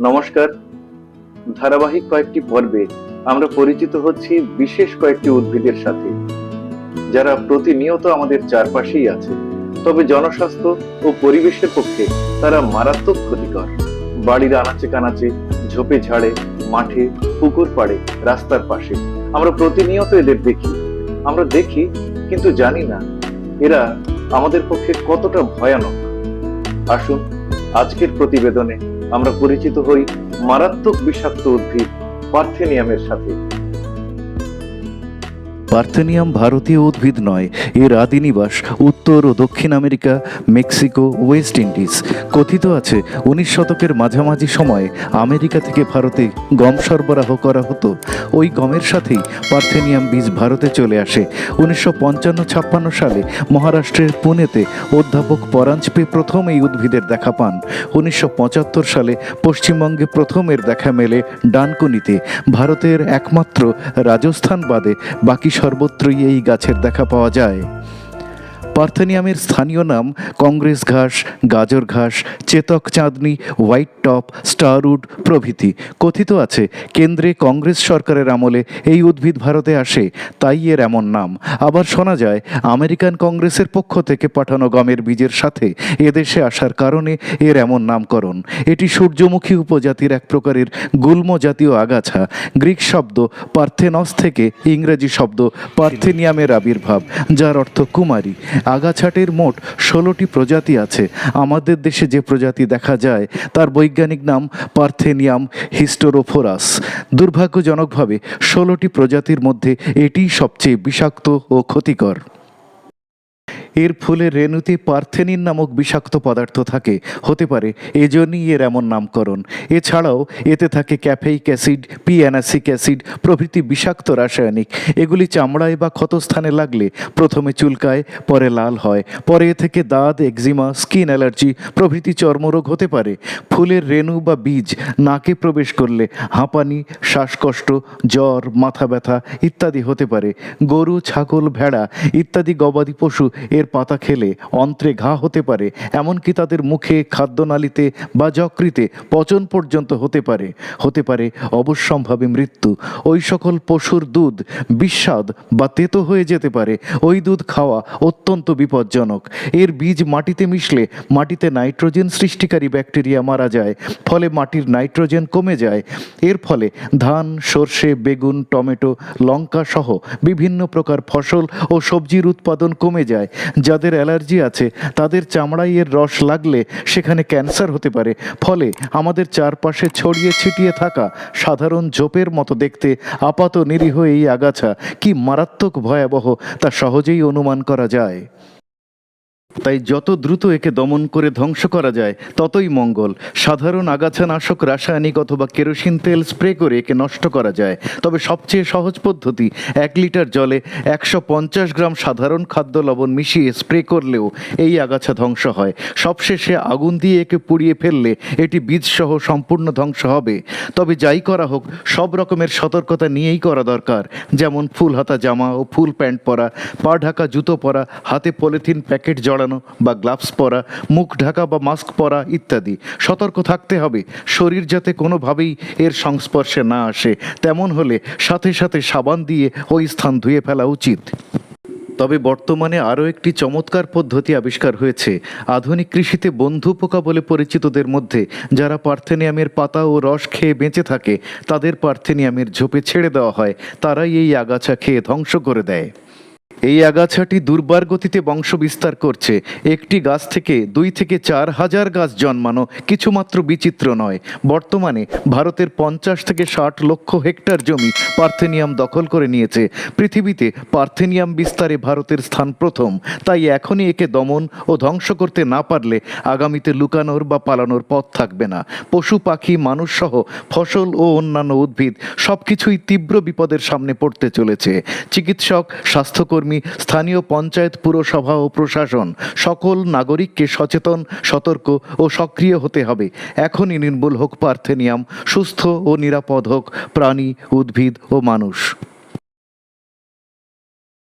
নমস্কার। ধারাবাহিক কয়েকটি পর্বে আমরা পরিচিত হচ্ছি বিশেষ কয়েকটি উদ্ভিদের সাথে, যারা প্রতিনিয়ত আমাদের চারপাশেই আছে। তবে জনস্বাস্থ্য ও পরিবেশের পক্ষে তারা মারাত্মক ক্ষতিকর। বাড়ির আনাচে কানাচে, ঝোপে ঝাড়ে, মাঠে, পুকুর পাড়ে, রাস্তার পাশে। আমরা প্রতিনিয়ত এদের দেখি। আমরা দেখি, কিন্তু জানি না, এরা আমাদের পক্ষে কতটা ভয়ানক। আসুন আজকের প্রতিবেদনে আমরা পরিচিত হই মারাত্মক বিষাক্ত উদ্ভিদ পার্থেনিয়ামের সাথে। পার্থেনিয়াম ভারতীয় উদ্ভিদ নয়, এর আদি নিবাস উত্তর ও দক্ষিণ আমেরিকা, মেক্সিকো, ওয়েস্ট ইন্ডিজ। কথিত আছে, উনিশ শতকের মাঝামাঝি সময়ে আমেরিকা থেকে ভারতে গম সরবরাহ করা হতো। ওই গমের সাথেই পার্থেনিয়াম বীজ ভারতে চলে আসে। উনিশশো পঞ্চান্ন ছাপ্পান্ন সালে মহারাষ্ট্রের পুনেতে অধ্যাপক পরাঞ্জপে প্রথম এই উদ্ভিদের দেখা পান। উনিশশো পঁচাত্তর সালে পশ্চিমবঙ্গে প্রথম এর দেখা মেলে ডানকুনিতে। ভারতের একমাত্র রাজস্থান বাদে বাকি সর্বত্রই এই গাছের দেখা পাওয়া যায়। পার্থেনিয়ামের স্থানীয় নাম কংগ্রেস ঘাস, গাজর ঘাস, Chetak Chandni, white top, starwood প্রভৃতি। কথিত আছে, কেন্দ্রে কংগ্রেস সরকারের আমলে এই উদ্ভিদ ভারতে আসে, তাই এর এমন নাম। আবার শোনা যায়, আমেরিকান কংগ্রেসের পক্ষ থেকে পাঠানো গমের বীজের সাথে এদেশে আসার কারণে এর এমন নামকরণ। এটি সূর্যমুখী উপজাতির এক প্রকারের গুল্ম জাতীয় আগাছা। গ্রিক শব্দ পার্থেনস থেকে ইংরেজি শব্দ পার্থেনিয়ামের আবির্ভাব, যার অর্থ কুমারী। আগাছাটির মোট ষোলোটি প্রজাতি আছে। আমাদের দেশে যে প্রজাতি দেখা যায়, তার বৈজ্ঞানিক নাম পার্থেনিয়াম হিস্টোরোফোরাস। দুর্ভাগ্যজনকভাবে, ষোলোটি প্রজাতির মধ্যে এটি সবচেয়ে বিষাক্ত ও ক্ষতিকর। এর ফুলের রেণুতে পার্থেনিন নামক বিষাক্ত পদার্থ থাকে। হতে পারে, এজন্যই এর এমন নামকরণ। এছাড়াও, এতে থাকে ক্যাফেইক অ্যাসিড পিঅ্যানাসিক অ্যাসিড প্রভৃতি বিষাক্ত রাসায়নিক। এগুলি চামড়ায় বা ক্ষতস্থানে লাগলে প্রথমে চুলকায়, পরে লাল হয়। পরে এ থেকে দাঁত, একজিমা, স্কিন অ্যালার্জি প্রভৃতি চর্মরোগ হতে পারে। ফুলের রেণু বা বীজ নাকে প্রবেশ করলে হাঁপানি, শ্বাসকষ্ট, জ্বর, মাথা ব্যথা ইত্যাদি হতে পারে। গরু, ছাগল, ভেড়া ইত্যাদি গবাদি পশু এর পাতা খেলে অন্ত্রে ঘা হতে পারে, এমনকি তাদের মুখে খাদ্যনালীতে বা যকৃতে পচন পর্যন্ত হতে পারে। হতে পারে অবশ্যম্ভাবী মৃত্যু। ওই সকল পশুর দুধ বিস্বাদ বা তেতো হয়ে যেতে পারে। ওই দুধ খাওয়া অত্যন্ত বিপজ্জনক। এর বীজ মাটিতে মিশলে মাটিতে নাইট্রোজেন সৃষ্টিকারী ব্যাকটেরিয়া মারা যায়, ফলে মাটির নাইট্রোজেন কমে যায়। এর ফলে ধান, সর্ষে, বেগুন, টমেটো, লঙ্কা সহ বিভিন্ন প্রকার ফসল ও সবজির উৎপাদন কমে যায়। যাদের অ্যালার্জি আছে, তাদের চামড়াইয়ের রস লাগলে সেখানে ক্যান্সার হতে পারে। ফলে আমাদের চারপাশে ছড়িয়ে ছিটিয়ে থাকা সাধারণ ঝোপের মতো দেখতে আপাত নিরীহ এই আগাছা কি মারাত্মক ভয়াবহ তা সহজেই অনুমান করা যায়। তাই যত দ্রুত একে দমন করে ধ্বংস করা যায়, ততই মঙ্গল। সাধারণ আগাছানাশক রাসায়নিক অথবা কেরোসিন তেল স্প্রে করে একে নষ্ট করা যায়। তবে সবচেয়ে সহজ পদ্ধতি, এক লিটার জলে একশো পঞ্চাশ গ্রাম সাধারণ খাদ্য লবণ মিশিয়ে স্প্রে করলেও এই আগাছা ধ্বংস হয়। সবশেষে আগুন দিয়ে একে পুড়িয়ে ফেললে এটি বীজসহ সম্পূর্ণ ধ্বংস হবে। তবে যাই করা হোক, সব রকমের সতর্কতা নিয়েই করা দরকার। যেমন ফুল হাতা জামা ও ফুল প্যান্ট পরা, পা ঢাকা জুতো পরা, হাতে পলিথিন প্যাকেট জড়ানো বা গ্লাভস পরা, মুখ ঢাকা বা মাস্ক পরা ইত্যাদি। সতর্ক থাকতে হবে। শরীর যাতে কোনোভাবেই এর সংস্পর্শে না আসে। তেমন হলে সাথে সাথে সাবান দিয়ে ওই স্থান ধুয়ে ফেলা উচিত। তবে বর্তমানে আরও একটি চমৎকার পদ্ধতি আবিষ্কার হয়েছে। আধুনিক কৃষিতে বন্ধু পোকা বলে পরিচিতদের মধ্যে যারা পার্থেনিয়ামের পাতা ও রস খেয়ে বেঁচে থাকে, তাদের পার্থেনিয়ামের ঝোপে ছেড়ে দেওয়া হয়। তারাই এই আগাছা খেয়ে ধ্বংস করে দেয়। এই আগাছাটি দুর্বার গতিতে বংশ বিস্তার করছে। একটি গাছ থেকে দুই থেকে চার হাজার গাছ জন্মানো কিছুমাত্র বিচিত্র নয়। বর্তমানে ভারতের পঞ্চাশ থেকে ষাট লক্ষ হেক্টর জমি পার্থেনিয়াম দখল করে নিয়েছে। পৃথিবীতে পার্থেনিয়াম বিস্তারে ভারতের স্থান প্রথম। তাই এখনই একে দমন ও ধ্বংস করতে না পারলে আগামীতে লুকানোর বা পালানোর পথ থাকবে না। পশু, পাখি, মানুষ সহ ফসল ও অন্যান্য উদ্ভিদ সবকিছুই তীব্র বিপদের সামনে পড়তে চলেছে। চিকিৎসক, স্বাস্থ্যকর্মী স্থানীয় পঞ্চায়েত, পুরসভা ও প্রশাসন সকল নাগরিককে সচেতন, সতর্ক ও সক্রিয় হতে হবে। এখনই নির্মূল হোক পার্থেনিয়াম, সুস্থ ও নিরাপদ হোক প্রাণী, উদ্ভিদ ও মানুষ।